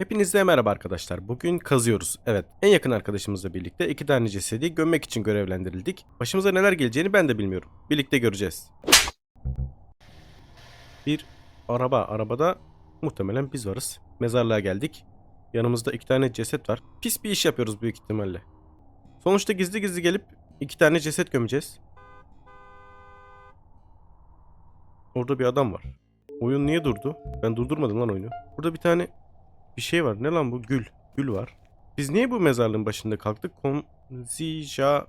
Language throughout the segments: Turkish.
Hepinize merhaba arkadaşlar. Bugün kazıyoruz. Evet, en yakın arkadaşımızla birlikte iki tane cesedi gömmek için görevlendirildik. Başımıza neler geleceğini ben de bilmiyorum. Birlikte göreceğiz. Bir araba. Arabada muhtemelen biz varız. Mezarlığa geldik. Yanımızda iki tane ceset var. Pis bir iş yapıyoruz büyük ihtimalle. Sonuçta gizli gizli gelip iki tane ceset gömeceğiz. Orada bir adam var. Oyun niye durdu? Ben durdurmadım lan oyunu. Burada bir tane bir şey var. Ne lan bu? Gül. Gül var. Biz niye bu mezarlığın başında kalktık? Komzija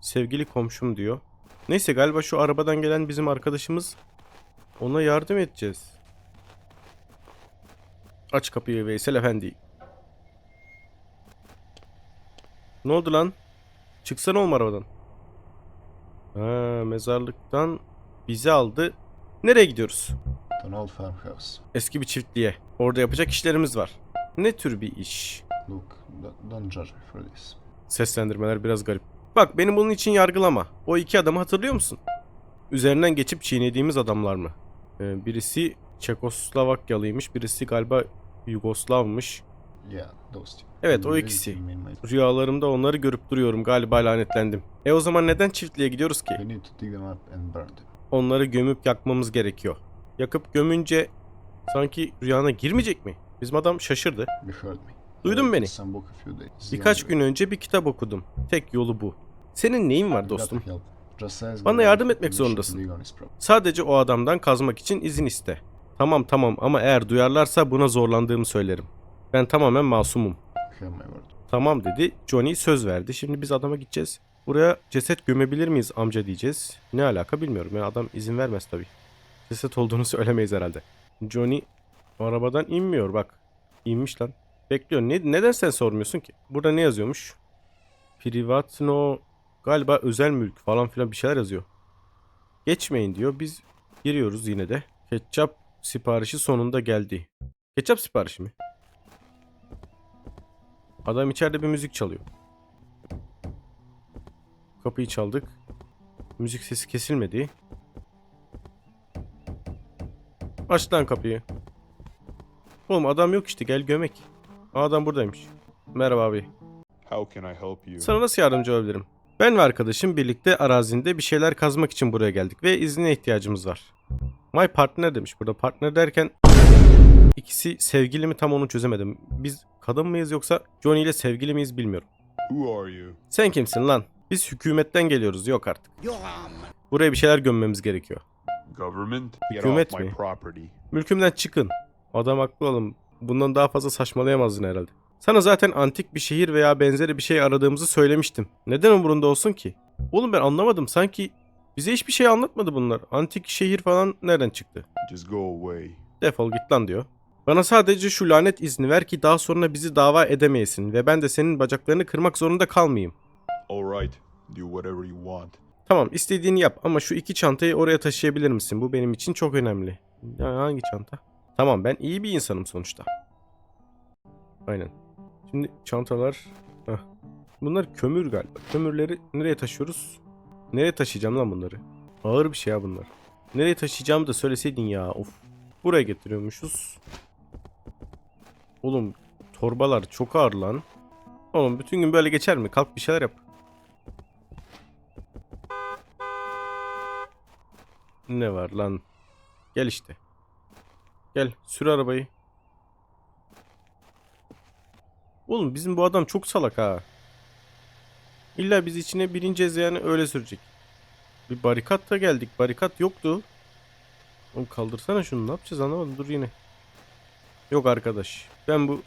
sevgili komşum diyor. Neyse galiba şu arabadan gelen bizim arkadaşımız ona yardım edeceğiz. Aç kapıyı Veysel Efendi. Ne oldu lan? Çıksana oğlum arabadan. Ha, mezarlıktan bizi aldı. Nereye gidiyoruz? An old farmhouse. Eski bir çiftliğe. Orada yapacak işlerimiz var. Ne tür bir iş? Look, don't judge me for this. Seslendirmeler biraz garip. Bak beni bunun için yargılama. O iki adamı hatırlıyor musun? Üzerinden geçip çiğnediğimiz adamlar mı? Ee, birisi Çekoslovakyalıymış. Birisi galiba Yugoslavmış. Yeah, those two. Evet, o ikisi. Rüyalarımda onları görüp duruyorum. Galiba lanetlendim. E o zaman neden çiftliğe gidiyoruz ki? We need to dig them up and burn them. Onları gömüp yakmamız gerekiyor. Yakıp gömünce sanki rüyana girmeyecek mi? Bizim adam şaşırdı. Duydun beni. Birkaç gün önce bir kitap okudum. Tek yolu bu. Senin neyin var dostum? Bana yardım etmek zorundasın. Sadece o adamdan kazmak için izin iste. Tamam tamam ama eğer duyarlarsa buna zorlandığımı söylerim. Ben tamamen masumum. Tamam dedi. Johnny söz verdi. Şimdi biz adama gideceğiz. Buraya ceset gömebilir miyiz amca diyeceğiz. Ne alaka bilmiyorum. Yani adam izin vermez tabii. Ceset olduğunu söylemeyiz herhalde. Johnny arabadan inmiyor bak. İnmiş lan. Bekliyor. Ne, neden sen sormuyorsun ki? Burada ne yazıyormuş? Privatno galiba özel mülk falan filan bir şeyler yazıyor. Geçmeyin diyor. Biz giriyoruz yine de. Ketçap siparişi sonunda geldi. Ketçap siparişi mi? Adam içeride bir müzik çalıyor. Kapıyı çaldık. Müzik sesi kesilmedi. Aç lan kapıyı. Oğlum adam yok işte gel gömek. Aa, Adam buradaymış. Merhaba abi. How can I help you? Sana nasıl yardımcı olabilirim? Ben ve arkadaşım birlikte arazinde bir şeyler kazmak için buraya geldik ve iznine ihtiyacımız var. My partner demiş burada. Partner derken ikisi sevgili mi tam onu çözemedim. Biz kadın mıyız yoksa Johnny ile sevgili miyiz bilmiyorum. Who are you? Sen kimsin lan? Biz hükümetten geliyoruz yok artık. Buraya bir şeyler gömmemiz gerekiyor. Government? Get Hükümet off my mi? Mülkümden çıkın. Adam haklı oğlum. Bundan daha fazla saçmalayamazdın herhalde. Sana zaten antik bir şehir veya benzeri bir şey aradığımızı söylemiştim. Neden umurunda olsun ki? Oğlum ben anlamadım. Sanki bize hiçbir şey anlatmadı bunlar. Antik şehir falan nereden çıktı? Just go away. Defol git lan diyor. Bana sadece şu lanet izni ver ki daha sonra bizi dava edemeyesin ve ben de senin bacaklarını kırmak zorunda kalmayayım. Alright, do whatever you want. Tamam istediğini yap ama şu iki çantayı oraya taşıyabilir misin? Bu benim için çok önemli. Ya hangi çanta? Tamam ben iyi bir insanım sonuçta. Aynen. Şimdi çantalar... Heh. Bunlar kömür galiba. Kömürleri nereye taşıyoruz? Nereye taşıyacağım lan bunları? Ağır bir şey ya bunlar. Nereye taşıyacağımı da söyleseydin ya. Of. Buraya getiriyormuşuz. Oğlum torbalar çok ağır lan. Oğlum bütün gün böyle geçer mi? Kalk bir şeyler yap. Ne var lan? Gel işte. Gel sür arabayı. Oğlum bizim bu adam çok salak ha. İlla biz içine bilineceğiz yani öyle sürecek. Bir barikat da geldik. Barikat yoktu. Oğlum kaldırsana şunu ne yapacağız anlamadım dur yine. Yok arkadaş. Ben bu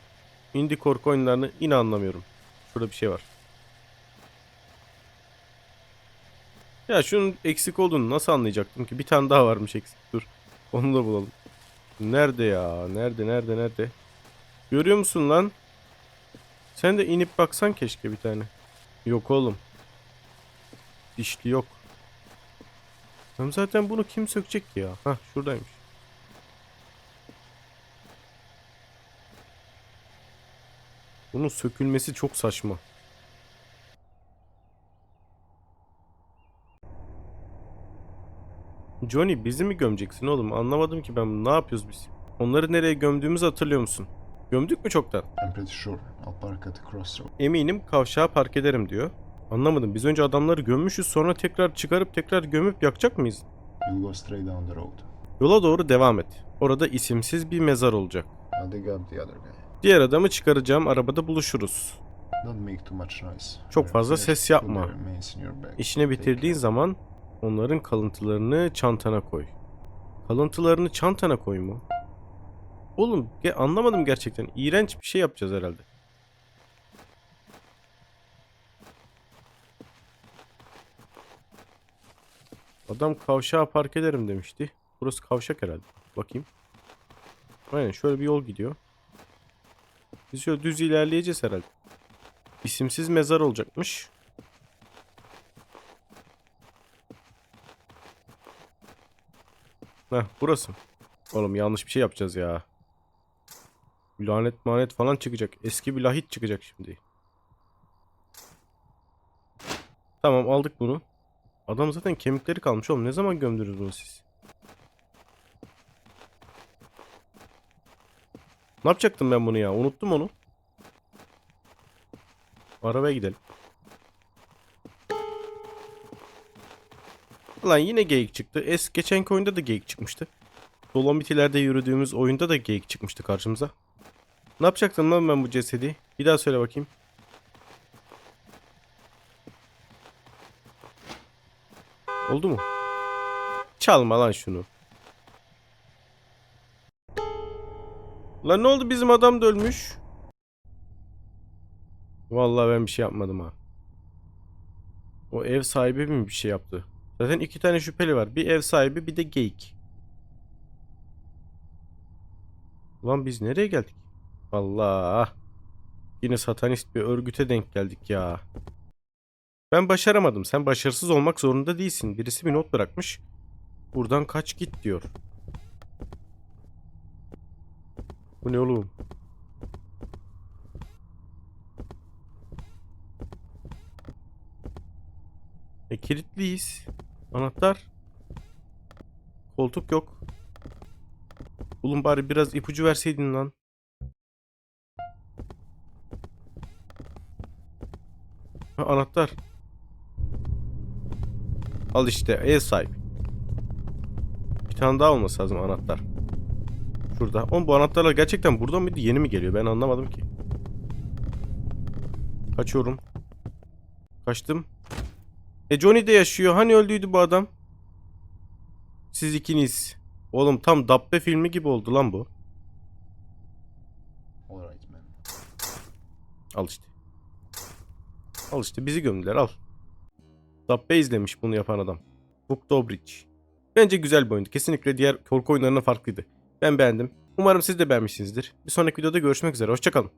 indie korku oyunlarını yine anlamıyorum. Şurada bir şey var. Ya şunun eksik olduğunu nasıl anlayacaktım ki? Bir tane daha varmış eksik. Dur. Onu da bulalım. Nerede ya? Nerede? Nerede? Nerede? Görüyor musun lan? Sen de inip baksan keşke bir tane. Yok oğlum. Dişli yok. Hem zaten bunu kim sökecek ki ya? Hah şuradaymış. Bunun sökülmesi çok saçma. Johnny bizi mi gömeceksin oğlum? Anlamadım ki ben. Ne yapıyoruz biz? Onları nereye gömdüğümüzü hatırlıyor musun? Gömdük mü çoktan? I'm pretty sure. I'll park at the crossroad. Eminim kavşağa park ederim diyor. Anlamadım. Biz önce adamları gömmüşüz sonra tekrar çıkarıp tekrar gömüp yakacak mıyız? You'll go straight down the road. Yola doğru devam et. Orada isimsiz bir mezar olacak. I'll dig up the other guy. Diğer adamı çıkaracağım. Arabada buluşuruz. Don't make too much noise. Çok fazla ses yapma. Take bitirdiğin zaman onların kalıntılarını çantana koy. Kalıntılarını çantana koy mu? Oğlum ge- anlamadım gerçekten. İğrenç bir şey yapacağız herhalde. Adam kavşağa park ederim demişti. Burası kavşak herhalde. Bakayım. Aynen şöyle bir yol gidiyor. Biz şöyle düz ilerleyeceğiz herhalde. İsimsiz mezar olacakmış. Heh burası. Oğlum yanlış bir şey yapacağız ya. Lanet manet falan çıkacak. Eski bir lahit çıkacak şimdi. Tamam aldık bunu. Adam zaten kemikleri kalmış oğlum. Ne zaman gömdünüz bunu siz? Ne yapacaktım ben bunu ya? Unuttum onu. Arabaya gidelim. Lan yine geyik çıktı. Es geçenki oyunda da geyik çıkmıştı. Dolomitilerde yürüdüğümüz oyunda da geyik çıkmıştı karşımıza. Ne yapacaktım lan ben bu cesedi? Bir daha söyle bakayım. Oldu mu? Çalma lan şunu. Lan ne oldu bizim adam da ölmüş. Vallahi ben bir şey yapmadım ha. O ev sahibi mi bir şey yaptı? Zaten iki tane şüpheli var. Bir ev sahibi bir de geyik. Ulan biz nereye geldik? Allah. Yine satanist bir örgüte denk geldik ya. Ben başaramadım. Sen başarısız olmak zorunda değilsin. Birisi bir not bırakmış. Buradan kaç git diyor. Bu ne oğlum? E kilitliyiz. Anahtar. Koltuk yok. Oğlum bari biraz ipucu verseydin lan. Ha, anahtar. Al işte ev sahibi. Bir tane daha olması lazım anahtar. Şurada. Oğlum bu anahtarlar gerçekten burada mıydı? Yeni mi geliyor? Ben anlamadım ki. Kaçıyorum. Kaçtım. E Johnny de yaşıyor. Hani öldüydü bu adam? Siz ikiniz. Oğlum tam Dabbe filmi gibi oldu lan bu. Alright man. Al işte. Al işte bizi gömdüler al. Dabbe izlemiş bunu yapan adam. Book Dobridge. Bence güzel bir oyundu. Kesinlikle diğer korku oyunlarına farklıydı. Ben beğendim. Umarım siz de beğenmişsinizdir. Bir sonraki videoda görüşmek üzere. Hoşçakalın.